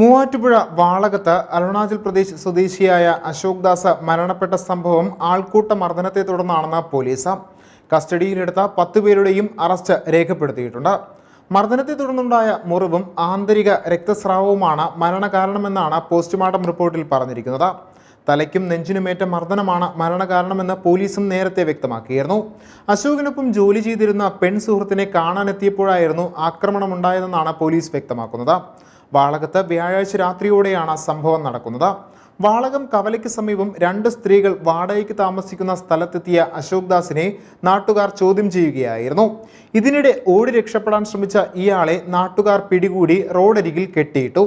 മൂവാറ്റുപുഴ വാളകത്ത് അരുണാചൽ പ്രദേശ് സ്വദേശിയായ അശോക് ദാസ് മരണപ്പെട്ട സംഭവം ആൾക്കൂട്ട മർദ്ദനത്തെ തുടർന്നാണെന്ന് പോലീസ് കസ്റ്റഡിയിലെടുത്ത പത്ത് പേരുടെയും അറസ്റ്റ് രേഖപ്പെടുത്തിയിട്ടുണ്ട്. മർദ്ദനത്തെ തുടർന്നുണ്ടായ മുറിവും ആന്തരിക രക്തസ്രാവവുമാണ് മരണകാരണമെന്നാണ് പോസ്റ്റ്മോർട്ടം റിപ്പോർട്ടിൽ പറഞ്ഞിരിക്കുന്നത്. തലയ്ക്കും നെഞ്ചിനുമേറ്റ മർദ്ദനമാണ് മരണകാരണമെന്ന് പോലീസും നേരത്തെ വ്യക്തമാക്കിയിരുന്നു. അശോകിനൊപ്പം ജോലി ചെയ്തിരുന്ന പെൺ സുഹൃത്തിനെ കാണാനെത്തിയപ്പോഴായിരുന്നു ആക്രമണമുണ്ടായതെന്നാണ് പോലീസ് വ്യക്തമാക്കുന്നത്. വാളകത്ത് വ്യാഴാഴ്ച രാത്രിയോടെയാണ് സംഭവം നടക്കുന്നത്. വാളകം കവലയ്ക്ക് സമീപം രണ്ട് സ്ത്രീകൾ വാടകയ്ക്ക് താമസിക്കുന്ന സ്ഥലത്തെത്തിയ അശോക് ദാസിനെ നാട്ടുകാർ ചോദ്യം ചെയ്യുകയായിരുന്നു. ഇതിനിടെ ഓടി രക്ഷപ്പെടാൻ ശ്രമിച്ച ഇയാളെ നാട്ടുകാർ പിടികൂടി റോഡരികിൽ കെട്ടിയിട്ടു.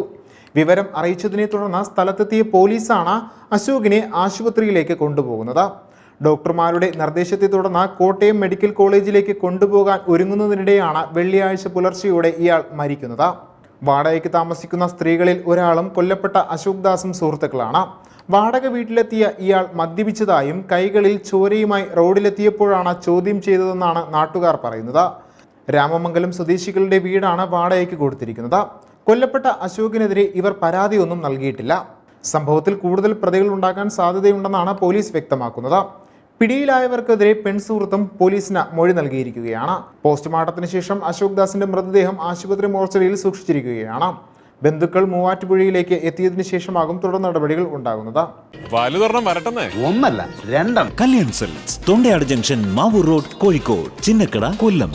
വിവരം അറിയിച്ചതിനെ തുടർന്ന് സ്ഥലത്തെത്തിയ പോലീസാണ് അശോകിനെ ആശുപത്രിയിലേക്ക് കൊണ്ടുപോകുന്നത്. ഡോക്ടർമാരുടെ നിർദ്ദേശത്തെ തുടർന്ന് കോട്ടയം മെഡിക്കൽ കോളേജിലേക്ക് കൊണ്ടുപോകാൻ ഒരുങ്ങുന്നതിനിടെയാണ് വെള്ളിയാഴ്ച പുലർച്ചെയോടെ ഇയാൾ മരിക്കുന്നത്. വാടകയ്ക്ക് താമസിക്കുന്ന സ്ത്രീകളിൽ ഒരാളും കൊല്ലപ്പെട്ട അശോക് ദാസും സുഹൃത്തുക്കളാണ്. വാടക വീട്ടിലെത്തിയ ഇയാൾ മദ്യപിച്ചതായും കൈകളിൽ ചോരയുമായി റോഡിലെത്തിയപ്പോഴാണ് ചോദ്യം ചെയ്തതെന്നാണ് നാട്ടുകാർ പറയുന്നത്. രാമമംഗലം സ്വദേശികളുടെ വീടാണ് വാടകയ്ക്ക് കൊടുത്തിരിക്കുന്നത്. കൊല്ലപ്പെട്ട അശോകിനെതിരെ ഇവർ പരാതിയൊന്നും നൽകിയിട്ടില്ല. സംഭവത്തിൽ കൂടുതൽ പ്രതികൾ ഉണ്ടാക്കാൻ സാധ്യതയുണ്ടെന്നാണ് പോലീസ് വ്യക്തമാക്കുന്നത്. പിടിയിലായവർക്കെതിരെ പെൺസുഹൃത്തും പോലീസിന് മൊഴി നൽകിയിരിക്കുകയാണ്. പോസ്റ്റ്മോർട്ടത്തിന് ശേഷം അശോക് ദാസിന്റെ മൃതദേഹം ആശുപത്രി മോർച്ചറിയിൽ സൂക്ഷിച്ചിരിക്കുകയാണ്. ബന്ധുക്കൾ മൂവാറ്റുപുഴയിലേക്ക് എത്തിയതിനു ശേഷമാകും തുടർ നടപടികൾ ഉണ്ടാകുന്നത്. ഒന്നല്ല രണ്ടെണ്ണം. Kalyan silks Thondayad junction Mavoor road Kozhikode Chinnakada Kollam.